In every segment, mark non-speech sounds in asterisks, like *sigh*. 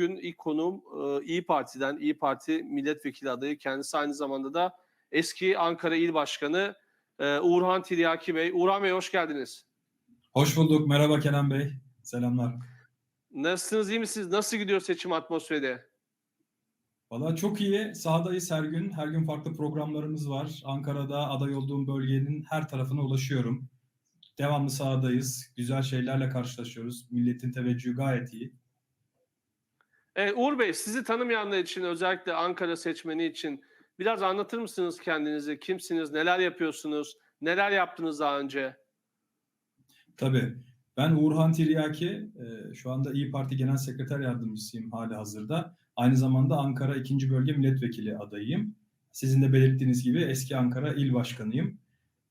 bugün ilk konuğum e, İyi Parti'den, İyi Parti milletvekili adayı. Kendisi aynı zamanda da eski Ankara İl Başkanı e, Uğurhan Tiryaki Bey. Uğurhan Bey hoş geldiniz. Hoş bulduk. Merhaba Kenan Bey. Selamlar. Nasılsınız, iyi misiniz? Nasıl gidiyor seçim atmosferi? Valla çok iyi. Sahadayız her gün. Her gün farklı programlarımız var. Ankara'da aday olduğum bölgenin her tarafına ulaşıyorum. Devamlı sahadayız. Güzel şeylerle karşılaşıyoruz. Milletin teveccühü gayet iyi. Evet, Uğur Bey, sizi tanımayanlar için özellikle Ankara seçmeni için biraz anlatır mısınız kendinizi? Kimsiniz, neler yapıyorsunuz, neler yaptınız daha önce? Tabii. Ben Uğurhan Tiryaki. e, Şu anda İyi Parti Genel Sekreter Yardımcısıyım hali hazırda. Aynı zamanda Ankara 2. Bölge Milletvekili adayıyım. Sizin de belirttiğiniz gibi eski Ankara İl Başkanıyım.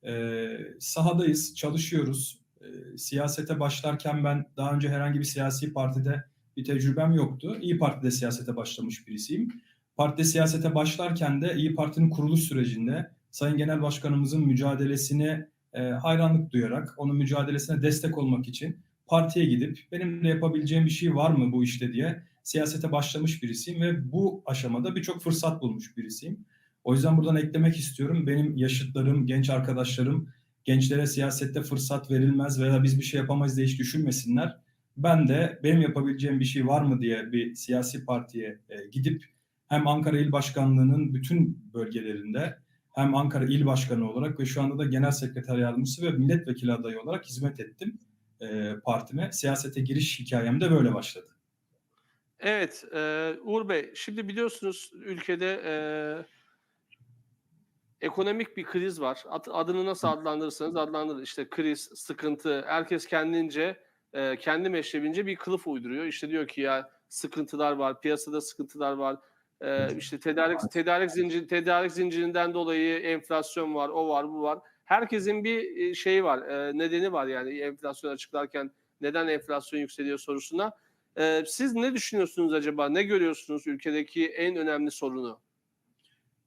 Ee, sahadayız, çalışıyoruz. Ee, siyasete başlarken ben daha önce herhangi bir siyasi partide bir tecrübem yoktu. İyi Parti'de siyasete başlamış birisiyim. Partide siyasete başlarken de İyi Parti'nin kuruluş sürecinde Sayın Genel Başkanımızın mücadelesini e, hayranlık duyarak, onun mücadelesine destek olmak için partiye gidip benim de yapabileceğim bir şey var mı bu işte diye siyasete başlamış birisiyim ve bu aşamada birçok fırsat bulmuş birisiyim. O yüzden buradan eklemek istiyorum. Benim yaşıtlarım, genç arkadaşlarım gençlere siyasette fırsat verilmez veya biz bir şey yapamayız diye hiç düşünmesinler. Ben de benim yapabileceğim bir şey var mı diye bir siyasi partiye e, gidip hem Ankara İl Başkanlığı'nın bütün bölgelerinde hem Ankara İl Başkanı olarak ve şu anda da Genel Sekreter Yardımcısı ve Milletvekili adayı olarak hizmet ettim e, partime. Siyasete giriş hikayem de böyle başladı. Evet, e, Uğur Bey, şimdi biliyorsunuz ülkede e, ekonomik bir kriz var. Ad- adını nasıl adlandırırsanız adlandırın. İşte kriz, sıkıntı, herkes kendince, e, kendi meşrebince bir kılıf uyduruyor. İşte diyor ki ya sıkıntılar var, piyasada sıkıntılar var. E, işte tedarik tedarik zincir tedarik zincirinden dolayı enflasyon var, o var, bu var. Herkesin bir e, şeyi var, e, nedeni var yani enflasyon açıklarken neden enflasyon yükseliyor sorusuna. E, siz ne düşünüyorsunuz acaba? Ne görüyorsunuz ülkedeki en önemli sorunu?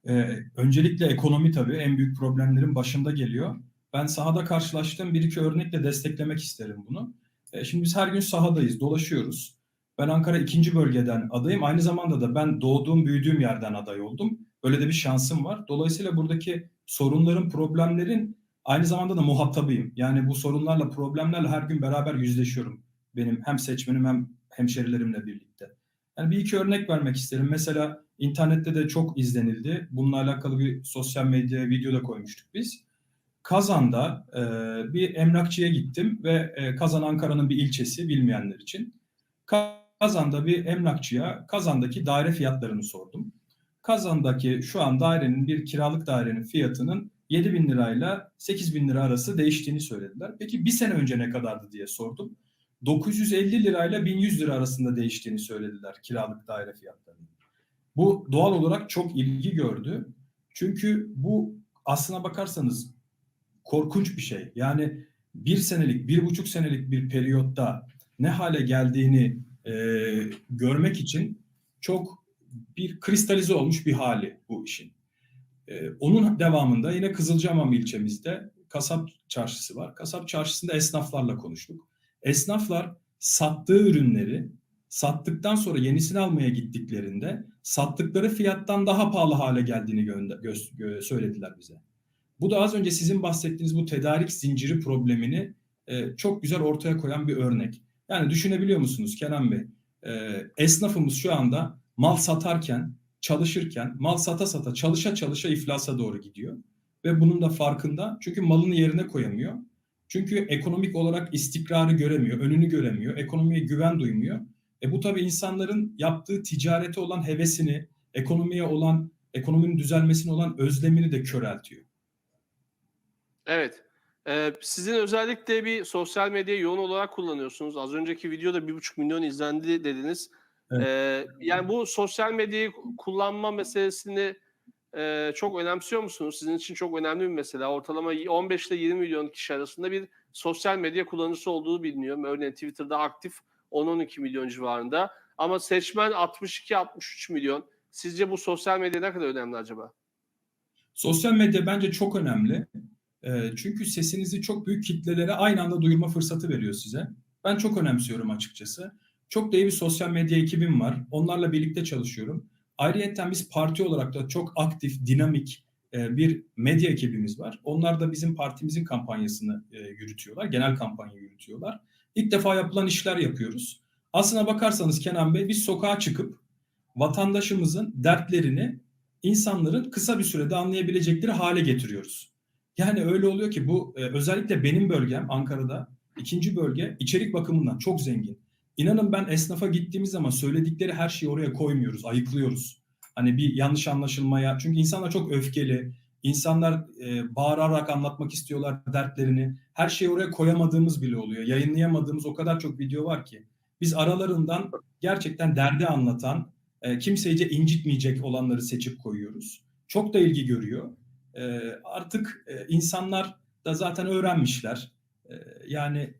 Ee, öncelikle ekonomi tabii en büyük problemlerin başında geliyor. Ben sahada karşılaştığım bir iki örnekle desteklemek isterim bunu. Ee, şimdi biz her gün sahadayız, dolaşıyoruz. Ben Ankara ikinci bölgeden adayım. Aynı zamanda da ben doğduğum, büyüdüğüm yerden aday oldum. Böyle de bir şansım var. Dolayısıyla buradaki sorunların, problemlerin aynı zamanda da muhatabıyım. Yani bu sorunlarla, problemlerle her gün beraber yüzleşiyorum. Benim hem seçmenim hem hemşerilerimle birlikte. Yani bir iki örnek vermek isterim. Mesela internette de çok izlenildi. Bununla alakalı bir sosyal medya video da koymuştuk biz. Kazan'da e, bir emlakçıya gittim ve e, Kazan Ankara'nın bir ilçesi bilmeyenler için. Kazan'da bir emlakçıya Kazan'daki daire fiyatlarını sordum. Kazan'daki şu an dairenin bir kiralık dairenin fiyatının 7 bin lirayla 8 bin lira arası değiştiğini söylediler. Peki bir sene önce ne kadardı diye sordum. 950 lirayla 1100 lira arasında değiştiğini söylediler kiralık daire fiyatlarının. Bu doğal olarak çok ilgi gördü. Çünkü bu aslına bakarsanız korkunç bir şey. Yani bir senelik, bir buçuk senelik bir periyotta ne hale geldiğini e, görmek için çok bir kristalize olmuş bir hali bu işin. E, onun devamında yine Kızılcahamam ilçemizde kasap çarşısı var. Kasap çarşısında esnaflarla konuştuk. Esnaflar sattığı ürünleri sattıktan sonra yenisini almaya gittiklerinde sattıkları fiyattan daha pahalı hale geldiğini gö- gö- söylediler bize. Bu da az önce sizin bahsettiğiniz bu tedarik zinciri problemini e, çok güzel ortaya koyan bir örnek. Yani düşünebiliyor musunuz Kenan Bey? E, esnafımız şu anda mal satarken, çalışırken, mal sata sata, çalışa çalışa iflasa doğru gidiyor. Ve bunun da farkında. Çünkü malını yerine koyamıyor. Çünkü ekonomik olarak istikrarı göremiyor, önünü göremiyor, ekonomiye güven duymuyor. E bu tabii insanların yaptığı ticarete olan hevesini, ekonomiye olan, ekonominin düzelmesine olan özlemini de köreltiyor. Evet. Ee, sizin özellikle bir sosyal medyayı yoğun olarak kullanıyorsunuz. Az önceki videoda bir buçuk milyon izlendi dediniz. Evet. Ee, yani bu sosyal medyayı kullanma meselesini e, çok önemsiyor musunuz? Sizin için çok önemli bir mesele. Ortalama 15 ile 20 milyon kişi arasında bir sosyal medya kullanıcısı olduğu biliniyor. Örneğin Twitter'da aktif 10-12 milyon civarında. Ama seçmen 62-63 milyon. Sizce bu sosyal medya ne kadar önemli acaba? Sosyal medya bence çok önemli. E, çünkü sesinizi çok büyük kitlelere aynı anda duyurma fırsatı veriyor size. Ben çok önemsiyorum açıkçası. Çok da iyi bir sosyal medya ekibim var. Onlarla birlikte çalışıyorum. Ayrıyeten biz parti olarak da çok aktif, dinamik e, bir medya ekibimiz var. Onlar da bizim partimizin kampanyasını e, yürütüyorlar. Genel kampanya yürütüyorlar. İlk defa yapılan işler yapıyoruz. Aslına bakarsanız Kenan Bey biz sokağa çıkıp vatandaşımızın dertlerini insanların kısa bir sürede anlayabilecekleri hale getiriyoruz. Yani öyle oluyor ki bu e, özellikle benim bölgem Ankara'da ikinci bölge içerik bakımından çok zengin. İnanın ben esnafa gittiğimiz zaman söyledikleri her şeyi oraya koymuyoruz, ayıklıyoruz. Hani bir yanlış anlaşılmaya çünkü insanlar çok öfkeli. İnsanlar e, bağırarak anlatmak istiyorlar dertlerini. Her şeyi oraya koyamadığımız bile oluyor. Yayınlayamadığımız o kadar çok video var ki. Biz aralarından gerçekten derdi anlatan, e, kimseyi incitmeyecek olanları seçip koyuyoruz. Çok da ilgi görüyor. E, artık e, insanlar da zaten öğrenmişler. E, yani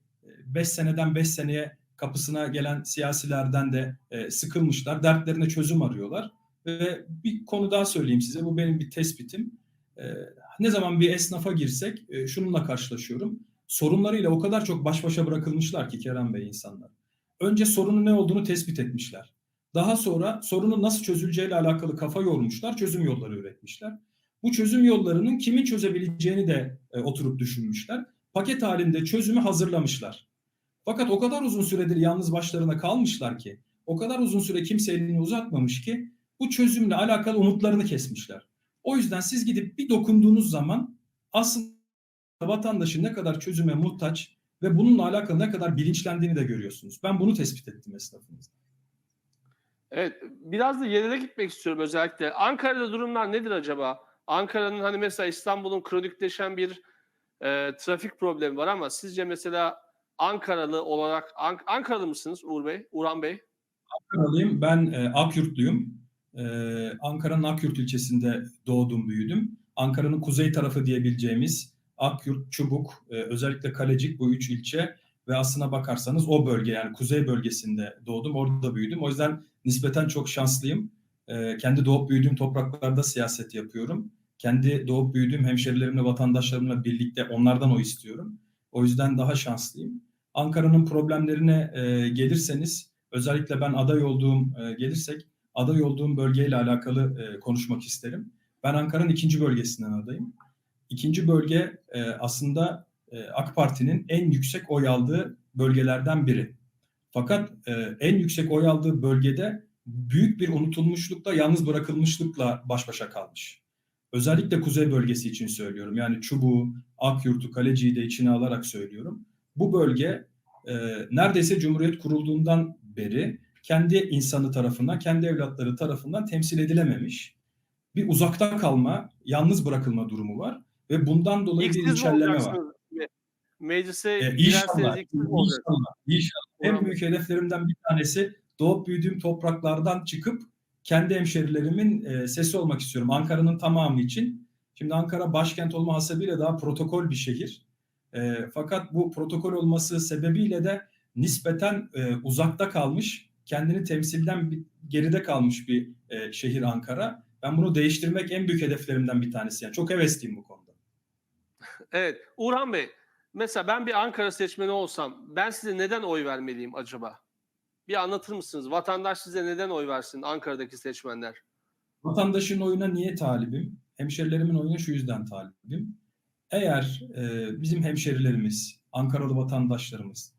5 seneden 5 seneye kapısına gelen siyasilerden de e, sıkılmışlar. Dertlerine çözüm arıyorlar. Ve bir konu daha söyleyeyim size. Bu benim bir tespitim. E, ne zaman bir esnafa girsek e, şununla karşılaşıyorum. Sorunlarıyla o kadar çok baş başa bırakılmışlar ki Kerem Bey insanlar. Önce sorunun ne olduğunu tespit etmişler. Daha sonra sorunun nasıl çözüleceğiyle alakalı kafa yormuşlar, çözüm yolları üretmişler. Bu çözüm yollarının kimin çözebileceğini de e, oturup düşünmüşler. Paket halinde çözümü hazırlamışlar. Fakat o kadar uzun süredir yalnız başlarına kalmışlar ki, o kadar uzun süre kimse elini uzatmamış ki bu çözümle alakalı umutlarını kesmişler. O yüzden siz gidip bir dokunduğunuz zaman aslında vatandaşın ne kadar çözüme muhtaç ve bununla alakalı ne kadar bilinçlendiğini de görüyorsunuz. Ben bunu tespit ettim esnafımızda. Evet, biraz da yerine gitmek istiyorum özellikle. Ankara'da durumlar nedir acaba? Ankara'nın hani mesela İstanbul'un kronikleşen bir e, trafik problemi var ama sizce mesela Ankaralı olarak An- Ankaralı mısınız Uğur Bey, Uğran Bey? Ankaralıyım. Ben e, Akyurtluyum. E, Ankara'nın Akyurt ilçesinde doğdum, büyüdüm. Ankara'nın kuzey tarafı diyebileceğimiz Akyurt, Çubuk, e, özellikle Kalecik bu üç ilçe ve aslına bakarsanız o bölge yani kuzey bölgesinde doğdum, orada büyüdüm. O yüzden nispeten çok şanslıyım. E, kendi doğup büyüdüğüm topraklarda siyaset yapıyorum. Kendi doğup büyüdüğüm hemşerilerimle, vatandaşlarımla birlikte onlardan o istiyorum. O yüzden daha şanslıyım. Ankara'nın problemlerine e, gelirseniz, özellikle ben aday olduğum e, gelirsek, aday olduğum bölgeyle alakalı e, konuşmak isterim. Ben Ankara'nın ikinci bölgesinden adayım. İkinci bölge aslında AK Parti'nin en yüksek oy aldığı bölgelerden biri. Fakat en yüksek oy aldığı bölgede büyük bir unutulmuşlukla, yalnız bırakılmışlıkla baş başa kalmış. Özellikle kuzey bölgesi için söylüyorum. Yani Çubuğu, Akyurt'u, Kaleci'yi de içine alarak söylüyorum. Bu bölge e, neredeyse Cumhuriyet kurulduğundan beri kendi insanı tarafından, kendi evlatları tarafından temsil edilememiş. Bir uzakta kalma, yalnız bırakılma durumu var ve bundan dolayı İlk bir içerleme var. Meclise E, inşallah, inşallah, inşallah. En büyük hedeflerimden bir tanesi doğup büyüdüğüm topraklardan çıkıp kendi hemşerilerimin e, sesi olmak istiyorum. Ankara'nın tamamı için. Şimdi Ankara başkent olma hasebiyle daha protokol bir şehir. E, fakat bu protokol olması sebebiyle de nispeten e, uzakta kalmış, kendini temsilden bir, geride kalmış bir e, şehir Ankara. Ben bunu değiştirmek en büyük hedeflerimden bir tanesi. Yani çok hevesliyim bu konuda. *laughs* Evet. Uğurhan Bey, mesela ben bir Ankara seçmeni olsam ben size neden oy vermeliyim acaba? Bir anlatır mısınız? Vatandaş size neden oy versin Ankara'daki seçmenler? Vatandaşın oyuna niye talibim? Hemşerilerimin oyuna şu yüzden talibim. Eğer e, bizim hemşerilerimiz, Ankaralı vatandaşlarımız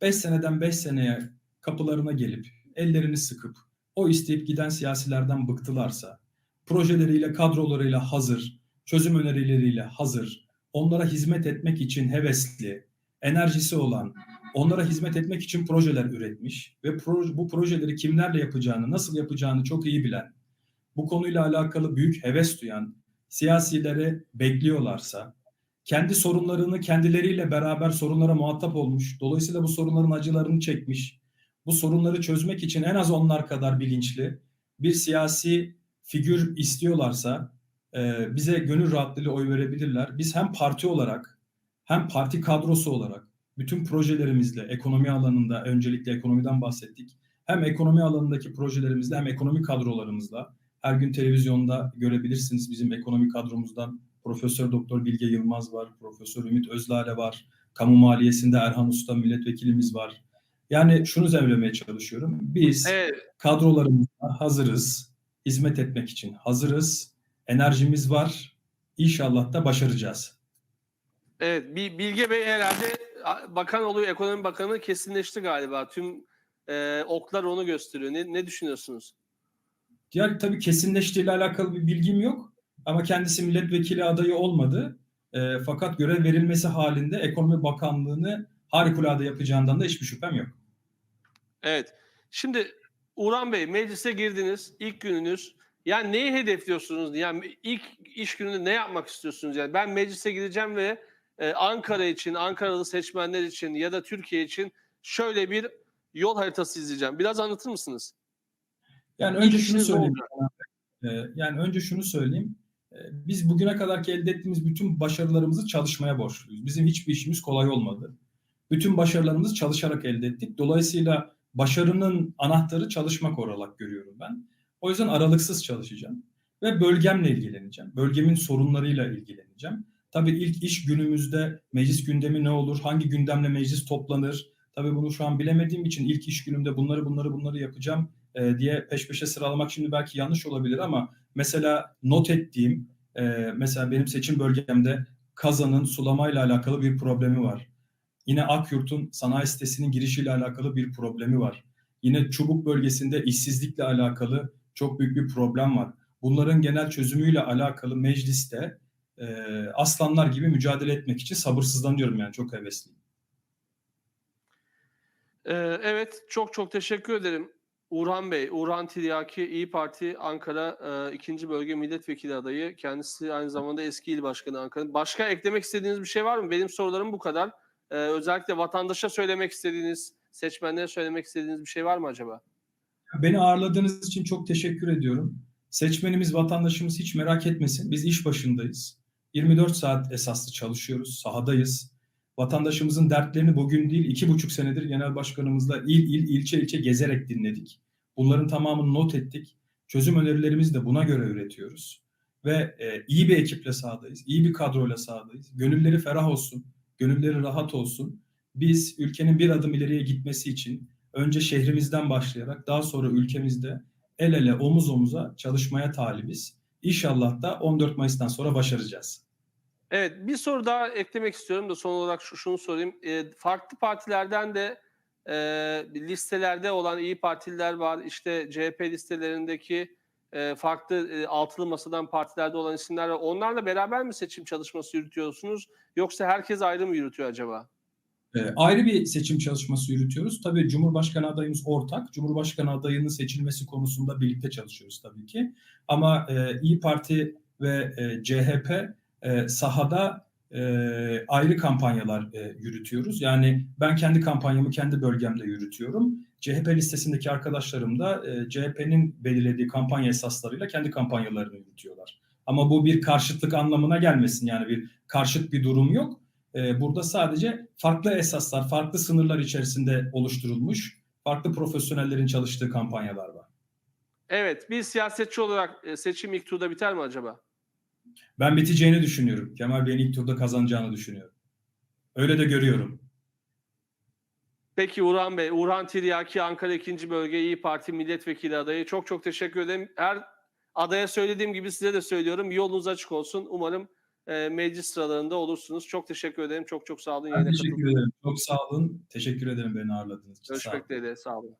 5 seneden 5 seneye kapılarına gelip ellerini sıkıp o isteyip giden siyasilerden bıktılarsa, projeleriyle, kadrolarıyla hazır, çözüm önerileriyle hazır, onlara hizmet etmek için hevesli, enerjisi olan, onlara hizmet etmek için projeler üretmiş ve proje, bu projeleri kimlerle yapacağını, nasıl yapacağını çok iyi bilen, bu konuyla alakalı büyük heves duyan siyasileri bekliyorlarsa, kendi sorunlarını kendileriyle beraber sorunlara muhatap olmuş, dolayısıyla bu sorunların acılarını çekmiş, bu sorunları çözmek için en az onlar kadar bilinçli bir siyasi figür istiyorlarsa e, bize gönül rahatlığıyla oy verebilirler. Biz hem parti olarak hem parti kadrosu olarak bütün projelerimizle ekonomi alanında öncelikle ekonomiden bahsettik. Hem ekonomi alanındaki projelerimizle hem ekonomi kadrolarımızla her gün televizyonda görebilirsiniz bizim ekonomi kadromuzdan Profesör Doktor Bilge Yılmaz var, Profesör Ümit Özlale var, kamu maliyesinde Erhan Usta milletvekilimiz var. Yani şunu söylemeye çalışıyorum. Biz Evet. kadrolarımızla hazırız. Hizmet etmek için hazırız. Enerjimiz var. İnşallah da başaracağız. Evet, Bi- Bilge Bey herhalde bakan oluyor, ekonomi bakanı kesinleşti galiba. Tüm e, oklar onu gösteriyor. Ne, ne düşünüyorsunuz? Diğer tabii kesinleştiğiyle alakalı bir bilgim yok. Ama kendisi milletvekili adayı olmadı. E, fakat görev verilmesi halinde Ekonomi Bakanlığı'nı harikulade yapacağından da hiçbir şüphem yok. Evet. Şimdi Uğran Bey meclise girdiniz. ilk gününüz. Yani neyi hedefliyorsunuz? Yani ilk iş gününde ne yapmak istiyorsunuz? Yani ben meclise gideceğim ve e, Ankara için, Ankaralı seçmenler için ya da Türkiye için şöyle bir yol haritası izleyeceğim. Biraz anlatır mısınız? Yani önce şunu ne söyleyeyim. Ee, Yani önce şunu söyleyeyim. Ee, Biz bugüne kadar ki elde ettiğimiz bütün başarılarımızı çalışmaya borçluyuz. Bizim hiçbir işimiz kolay olmadı. Bütün başarılarımızı çalışarak elde ettik. Dolayısıyla başarının anahtarı çalışmak olarak görüyorum ben. O yüzden aralıksız çalışacağım ve bölgemle ilgileneceğim. Bölgemin sorunlarıyla ilgileneceğim. Tabii ilk iş günümüzde meclis gündemi ne olur? Hangi gündemle meclis toplanır? Tabii bunu şu an bilemediğim için ilk iş günümde bunları bunları bunları yapacağım e, diye peş peşe sıralamak şimdi belki yanlış olabilir ama mesela not ettiğim e, mesela benim seçim bölgemde Kazan'ın sulamayla alakalı bir problemi var. Yine Akyurt'un sanayi sitesinin girişiyle alakalı bir problemi var. Yine Çubuk bölgesinde işsizlikle alakalı çok büyük bir problem var. Bunların genel çözümüyle alakalı mecliste e, aslanlar gibi mücadele etmek için sabırsızlanıyorum yani çok hevesliyim. Ee, evet, çok çok teşekkür ederim. Urhan Bey, Urhan Tiryaki, İyi Parti Ankara e, 2. Bölge Milletvekili adayı. Kendisi aynı zamanda eski il başkanı Ankara'nın. Başka eklemek istediğiniz bir şey var mı? Benim sorularım bu kadar. Ee, özellikle vatandaşa söylemek istediğiniz, seçmenlere söylemek istediğiniz bir şey var mı acaba? Beni ağırladığınız için çok teşekkür ediyorum. Seçmenimiz, vatandaşımız hiç merak etmesin. Biz iş başındayız. 24 saat esaslı çalışıyoruz, sahadayız. Vatandaşımızın dertlerini bugün değil, iki buçuk senedir genel başkanımızla il il, ilçe ilçe gezerek dinledik. Bunların tamamını not ettik. Çözüm önerilerimizi de buna göre üretiyoruz. Ve e, iyi bir ekiple sahadayız, iyi bir kadroyla sahadayız. Gönülleri ferah olsun, gönülleri rahat olsun. Biz ülkenin bir adım ileriye gitmesi için önce şehrimizden başlayarak daha sonra ülkemizde el ele omuz omuza çalışmaya talibiz. İnşallah da 14 Mayıs'tan sonra başaracağız. Evet, bir soru daha eklemek istiyorum da son olarak şu, şunu sorayım. Ee, farklı partilerden de e, listelerde olan iyi Partililer var. İşte CHP listelerindeki e, farklı e, altılı masadan partilerde olan isimler var. Onlarla beraber mi seçim çalışması yürütüyorsunuz? Yoksa herkes ayrı mı yürütüyor acaba? E, ayrı bir seçim çalışması yürütüyoruz. Tabii Cumhurbaşkanı adayımız ortak. Cumhurbaşkanı adayının seçilmesi konusunda birlikte çalışıyoruz tabii ki. Ama e, İyi Parti ve e, CHP e, sahada e, ayrı kampanyalar e, yürütüyoruz. Yani ben kendi kampanyamı kendi bölgemde yürütüyorum. CHP listesindeki arkadaşlarım da e, CHP'nin belirlediği kampanya esaslarıyla kendi kampanyalarını yürütüyorlar. Ama bu bir karşıtlık anlamına gelmesin. Yani bir karşıt bir durum yok. E, burada sadece farklı esaslar, farklı sınırlar içerisinde oluşturulmuş, farklı profesyonellerin çalıştığı kampanyalar var. Evet, bir siyasetçi olarak e, seçim ilk turda biter mi acaba? Ben biteceğini düşünüyorum. Kemal Bey'in ilk turda kazanacağını düşünüyorum. Öyle de görüyorum. Peki Urhan Bey, Urhan Tiryaki Ankara 2. Bölge İyi Parti Milletvekili adayı. Çok çok teşekkür ederim. Her adaya söylediğim gibi size de söylüyorum. Yolunuz açık olsun. Umarım e, meclis sıralarında olursunuz. Çok teşekkür ederim. Çok çok sağ olun. Ben teşekkür ederim. Çok sağ olun. Teşekkür ederim beni ağırladığınız için. Görüşmek dileğiyle. Sağ olun.